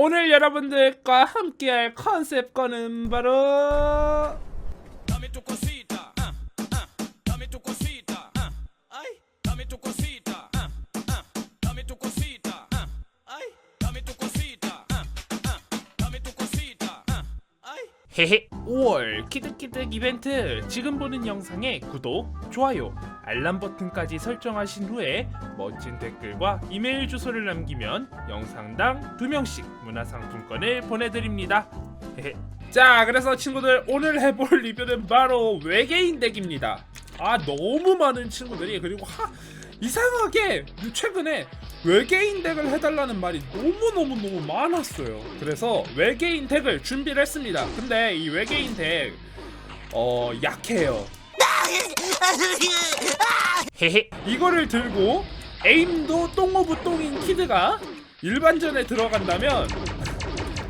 오늘 여러분들과 함께할 컨셉과는 바로 헤헤. 5월 키득키득 이벤트. 지금 보는 영상에 구독, 좋아요, 알람 버튼까지 설정하신 후에 멋진 댓글과 이메일 주소를 남기면 영상당 2명씩 문화상품권을 보내드립니다. 헤헤. 자 그래서 친구들 오늘 해볼 리뷰는 바로 외계인 덱입니다. 아 너무 많은 친구들이 그리고 하, 이상하게 최근에 외계인 덱을 해달라는 말이 너무너무너무 많았어요. 그래서 외계인 덱을 준비를 했습니다. 근데 이 외계인 덱 어, 약해요. 이거를 들고 에임도 똥오브 똥인 키드가 일반전에 들어간다면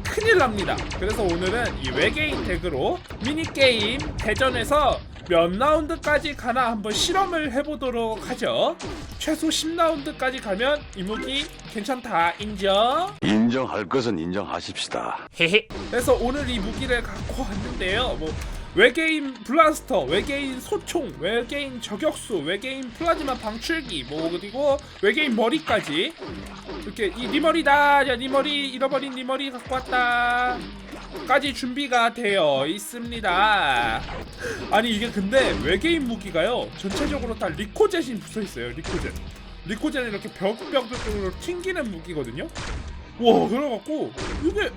큰일 납니다. 그래서 오늘은 이 외계인 덱으로 미니게임 대전에서 몇 라운드까지 가나 한번 실험을 해보도록 하죠. 최소 10라운드까지 가면 이 무기 괜찮다 인정. 인정할 것은 인정하십시다. 헤헤. 그래서 오늘 이 무기를 갖고 왔는데요. 뭐 외계인 블라스터, 외계인 소총, 외계인 저격수, 외계인 플라즈마 방출기, 뭐 그리고 외계인 머리까지 이렇게 이네 머리다, 야네 머리 잃어버린 네 머리 갖고 왔다. 까지 준비가 되어 있습니다. 아니 이게 근데 외계인 무기가요 전체적으로 다 리코젯이 붙어 있어요. 리코젯. 리코젯은 이렇게 벽벽벽으로 튕기는 무기거든요. 와 그래갖고 이게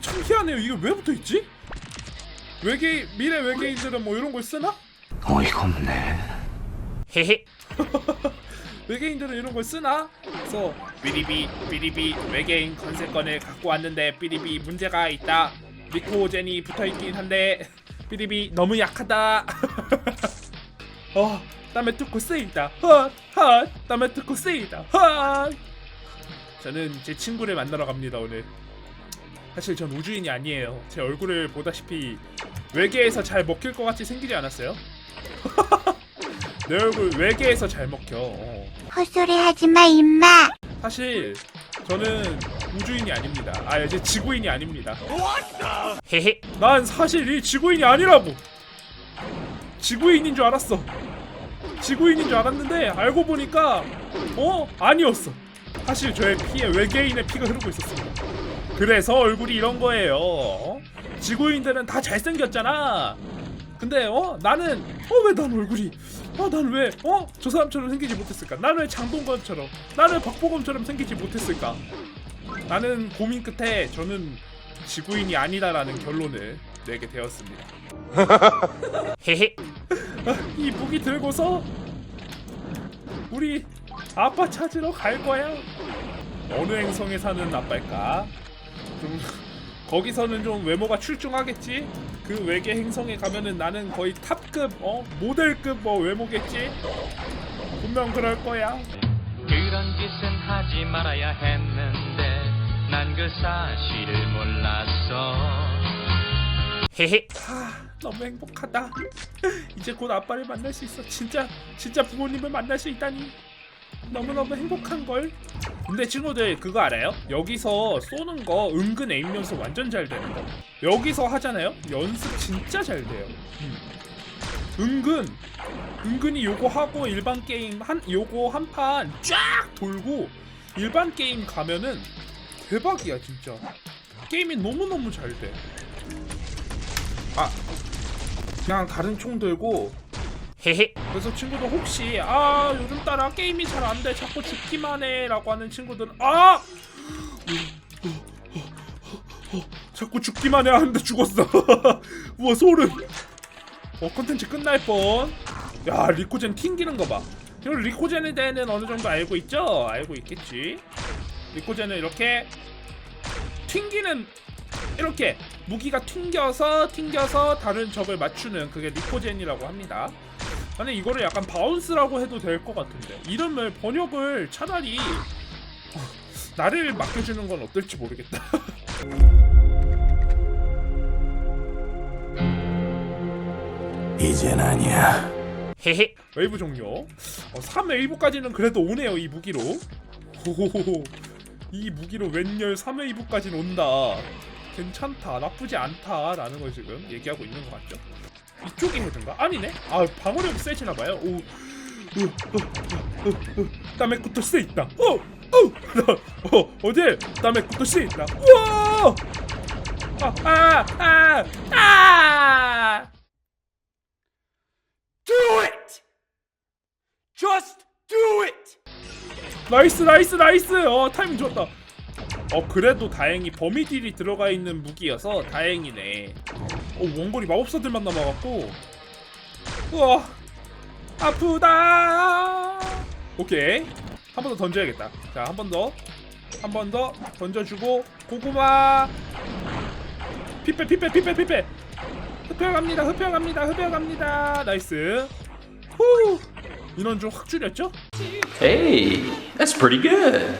참 희한해요. 이게 왜 붙어 있지? 외계인 미래 외계인들은 뭐 이런 걸 쓰나? 어이가 없네. 헤헤. 외계인들은 이런 걸 쓰나? 그래서 삐리비 삐리비 외계인 컨셉권을 갖고 왔는데 삐리비 문제가 있다. 리코젠이 붙어 있긴 한데 삐리비 너무 약하다. 어, 땀에 뚫고 쓰이다. 헛, 헛, 땀에 뚫고 쓰이다. 헛. 저는 제 친구를 만나러 갑니다 오늘. 사실 전 우주인이 아니에요. 제 얼굴을 보다시피 외계에서 잘 먹힐 것 같이 생기지 않았어요? 내 얼굴 외계에서 잘 먹혀. 어. 헛소리 하지 마, 임마. 사실 저는 우주인이 아닙니다. 아 이제 지구인이 아닙니다. 헤헤. 난 사실 이 지구인이 아니라고. 지구인인 줄 알았어. 지구인인 줄 알았는데 알고 보니까 어 아니었어. 사실 저의 피에 외계인의 피가 흐르고 있었습니다. 그래서 얼굴이 이런 거예요. 어? 지구인들은 다 잘생겼잖아. 근데 어 나는 어 왜 난 얼굴이 어난왜어저 사람처럼 생기지 못했을까? 나는 왜 장동건처럼 나는 왜 박보검처럼 생기지 못했을까? 나는 고민 끝에 저는 지구인이 아니다라는 결론을 내게 되었습니다. 헤헤. 이 무기 들고서 우리 아빠 찾으러 갈 거야. 어느 행성에 사는 아빠일까? 좀 거기서는 좀 외모가 출중하겠지. 그 외계 행성에 가면은 나는 거의 탑급 어 모델급 뭐 외모겠지. 분명 그럴 거야. 그런 짓은 하지 말아야 했는데 난 그 사실을 몰랐어 헤헤. 아, 너무 행복하다. 이제 곧 아빠를 만날 수 있어. 진짜 진짜 부모님을 만날 수 있다니. 너무너무 행복한 걸. 근데 친구들 그거 알아요? 여기서 쏘는 거 은근 에임 연습 완전 잘 되는 거. 여기서 하잖아요. 연습 진짜 잘 돼요. 음. 은근 은근히 요거 하고 일반 게임 한 요거 한 판 쫙 돌고 일반 게임 가면은 대박이야 진짜. 게임이 너무너무 잘 돼. 아 그냥 다른 총 들고 헤헤. 그래서 친구들 혹시 아 요즘 따라 게임이 잘 안 돼. 자꾸 죽기만 해 라고 하는 친구들은 아! 자꾸 죽기만 해 하는데 죽었어. 우와 소름. 어 컨텐츠 끝날 뻔야 리코젠 튕기는 거봐. 그리고 리코젠에 대해는 어느 정도 알고 있죠? 알고 있겠지. 리코젠은 이렇게 튕기는 이렇게 무기가 튕겨서 튕겨서 다른 적을 맞추는 그게 리코젠이라고 합니다. 근데 이거를 약간 바운스라고 해도 될 것 같은데 이름을 번역을 차라리 어, 나를 맡겨주는 건 어떨지 모르겠다. 이젠 아니야. 헤헤. 웨이브 종료. 어, 3웨이브까지는 그래도 오네요 이 무기로. 호호호호. 이 무기로 웬열 3회 2부까지는 온다 괜찮다 나쁘지 않다 라는 걸 지금 얘기하고 있는 것 같죠 이쪽이 헤드인가? 아니네 아 방어력이 세지나봐요 오 땀에 세 있다 어! 어! 어! 어딜 땀에 세 있다 우와 아! 아! 아! 아! Do it! Just do it! 나이스 나이스 나이스 어 타이밍 좋았다 어 그래도 다행히 범위 딜이 들어가 있는 무기여서 다행이네 어 원거리 마법사들만 남아갖고. 우와. 아프다. 오케이. 한 번 더 던져야겠다. 자 한 번 더. 한 번 더 던져주고 고구마. 피빼 피빼 피빼 피빼 흡혈갑니다 흡혈갑니다 흡혈갑니다. 나이스. 후. 인원 좀 확 줄였죠? Hey, that's pretty good.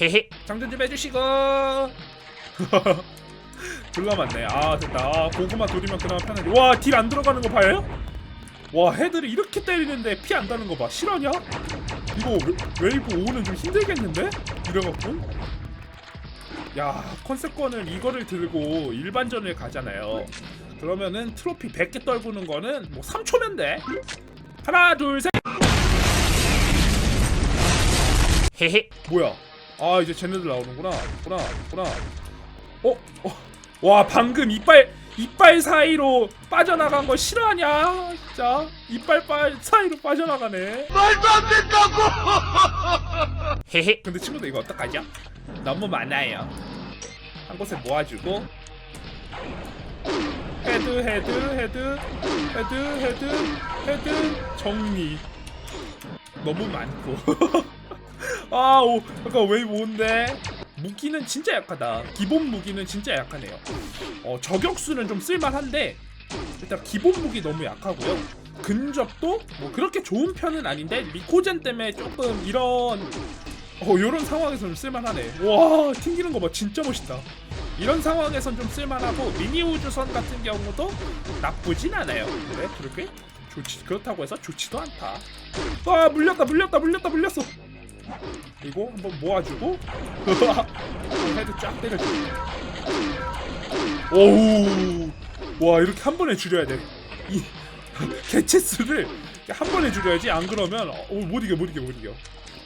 헤헤. 장전 좀 해주시고 졸라 많네. 아 됐다. 아, 고구마 돌이면 그나마 편하지. 와딜 안 들어가는 거 봐요? 와 헤드를 이렇게 때리는데 피 안 다는 거봐. 실화냐? 이거 웨, 웨이브 5는 좀 힘들겠는데? 이래갖고? 야 컨셉권을 이거를 들고 일반전을 가잖아요. 그러면은 트로피 100개 떨구는 거는 뭐 3초면 돼 하나 둘셋! 헤헤. 뭐야? 아 이제 쟤네들 나오는구나. 구나 구나. 어? 어? 와 방금 이빨 이빨 사이로 빠져나간 거 싫어하냐? 진짜? 이빨 빠 사이로 빠져나가네. 말도 안 된다고! 헤헤. 근데 친구들 이거 어떡하죠? 너무 많아요. 한 곳에 모아주고. 헤드 헤드 헤드 헤드 헤드 헤드 정리. 너무 많고. 아, 오, 아까 웨이브 5인데 무기는 진짜 약하다. 기본 무기는 진짜 약하네요. 어, 저격수는 좀 쓸만한데 일단 기본 무기 너무 약하고요. 근접도 뭐 그렇게 좋은 편은 아닌데 미코젠 때문에 조금 이런 어 이런 상황에서 좀 쓸만하네. 와 튕기는 거 봐 진짜 멋있다. 이런 상황에선 좀 쓸만하고 미니 우주선 같은 경우도 나쁘진 않아요. 그래 그렇게 좋지 그렇다고 해서 좋지도 않다. 아 물렸다 물렸다 물렸다 물렸어. 그리고 한번 모아주고 헤드 쫙 때려주고. 오우. 와 이렇게 한 번에 줄여야 돼이 개체 수를 한 번에 줄여야지. 안 그러면 어, 못 이겨 못 이겨 못 이겨.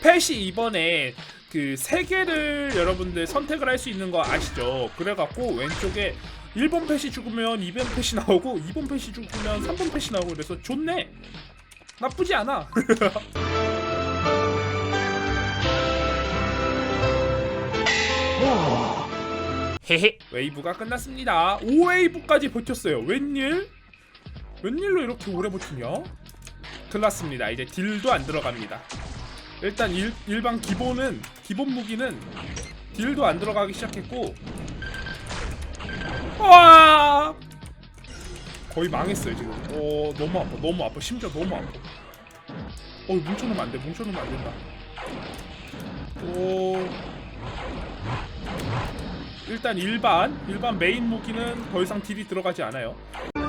펫이 이번에 그 세 개를 여러분들 선택을 할 수 있는 거 아시죠? 그래갖고 왼쪽에 1번 펫이 죽으면 2번 펫이 나오고 2번 펫이 죽으면 3번 펫이 나오고 그래서 좋네. 나쁘지 않아 헤헤. 웨이브가 끝났습니다. 5웨이브까지 버텼어요. 웬일? 웬일로 이렇게 오래 버티냐? 끝났습니다. 이제 딜도 안 들어갑니다. 일단 일, 일반 기본은 기본 무기는 딜도 안 들어가기 시작했고. 와! 거의 망했어요 지금. 어 너무 아파 너무 아파. 심지어 너무 아파. 어 뭉쳐놓으면 안돼 뭉쳐놓으면 안 된다. 오 일단 일반 일반 메인 무기는 더 이상 딜이 들어가지 않아요.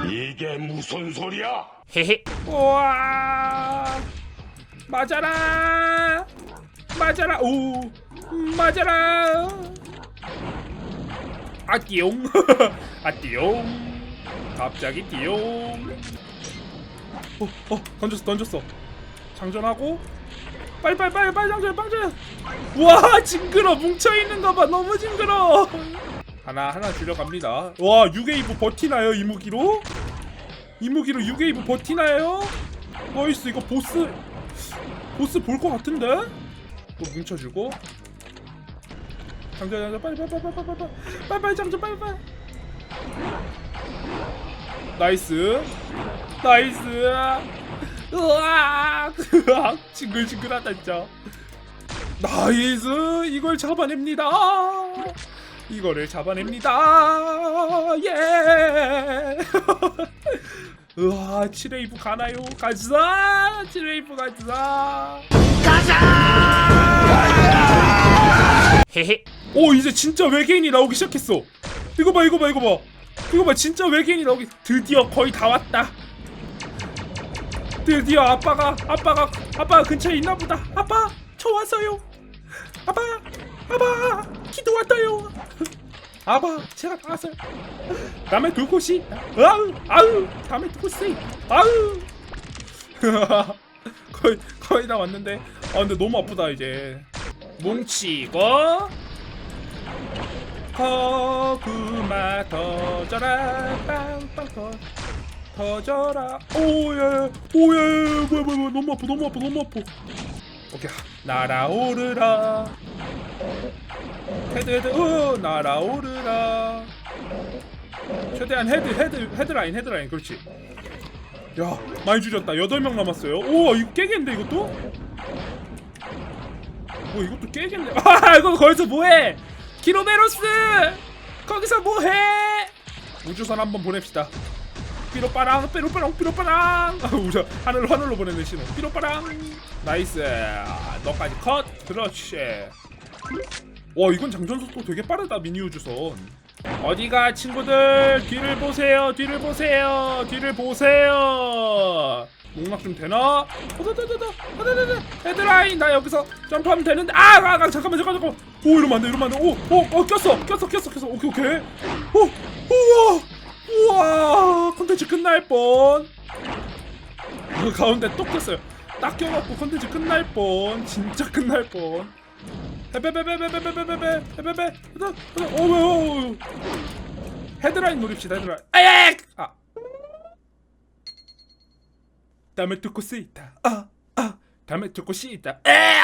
이게 무슨 소리야? 헤헤. 우와. 맞아라. 맞아라. 오. 맞아라. 아띠용. 아띠용. 갑자기 띠용. 어, 어, 던졌어, 던졌어. 장전하고. 빨리 빨리 빨리 빨리 빵절 빵절 와 징그러. 뭉쳐있는가 봐. 너무 징그러. 하나 하나 줄여갑니다. 와 유게이브 버티나요 이무기로? 이무기로 유게이브 버티나요? 나이스 이거 보스 보스 볼 것 같은데? 또 뭉쳐주고. 장전 장전 빨리 빨리 빨리 빨리 빨리 빨리 빨리 장전 빨리 빨리. 나이스. 나이스. 으아. 악 으악 징글징글하다 진짜. 나이스! 이걸 잡아냅니다. 이거를 잡아냅니다. 예! 으아 7웨이브 가나요? 가자 7웨이브 가자 가자! 헤헤. 오 이제 진짜 외계인이 나오기 시작했어. 이거 봐 이거 봐 이거 봐. 이거 봐 진짜 외계인이 나오기 드디어 거의 다 왔다 드디어 아빠가 아빠가 아빠가 근처에 있나 보다. 아빠 저 왔어요. 아빠 아바 기도 왔다요. 아바 제가 나왔어요. 다음에 두 곳이 아우 아우 두 곳이 아우. 거의 거의 다 왔는데. 아 근데 너무 아프다 이제. 뭉치고. 거구마 터져라. 빵빵 터 터져라. 오예 오예. 뭐야 뭐야 뭐야. 너무 아파 너무 아파 너무 아파. 오케이. 날아오르라. 헤드 헤드. 어 날아오르라. 최대한 헤드 헤드 헤드라인 헤드라인. 그렇지. 야 많이 줄였다. 8명 남았어요. 오 이거 깨겠는데 이것도? 뭐 이것도 깨겠네. 아 이거 거기서 뭐해? 키로베로스! 거기서 뭐해? 우주선 한번 보냅시다 삐로빠랑 삐로빠랑 삐로빠랑. 아, 우주 하늘 하늘로 보내는 신호 삐로빠랑. 나이스. 너까지 컷. 그렇지. 와 이건 장전 속도 되게 빠르다 미니 우주선. 어디가 친구들? 뒤를 보세요 뒤를 보세요 뒤를 보세요. 목락 좀 되나? 어다다다다 어다다다 헤드라인. 나 여기서 점프하면 되는데. 아, 아, 아 잠깐만 잠깐만 잠깐만. 오 이러면 안돼 이러면 안돼. 오오어 꼈어 꼈어 꼈어 꼈어. 오케이 오케이. 오 우와 우와 컨텐츠 끝날 뻔. 어, 가운데 또 꼈어요. 딱 껴갖고 컨텐츠 끝날 뻔. 진짜 끝날 뻔. 헤베베베베베베베베 헤베베. 오오 헤드라인 노립시다 헤드라인. 아예 아. 다음에 듣고 쓰이다. 아아. 다음에 듣고 쓰이다. 에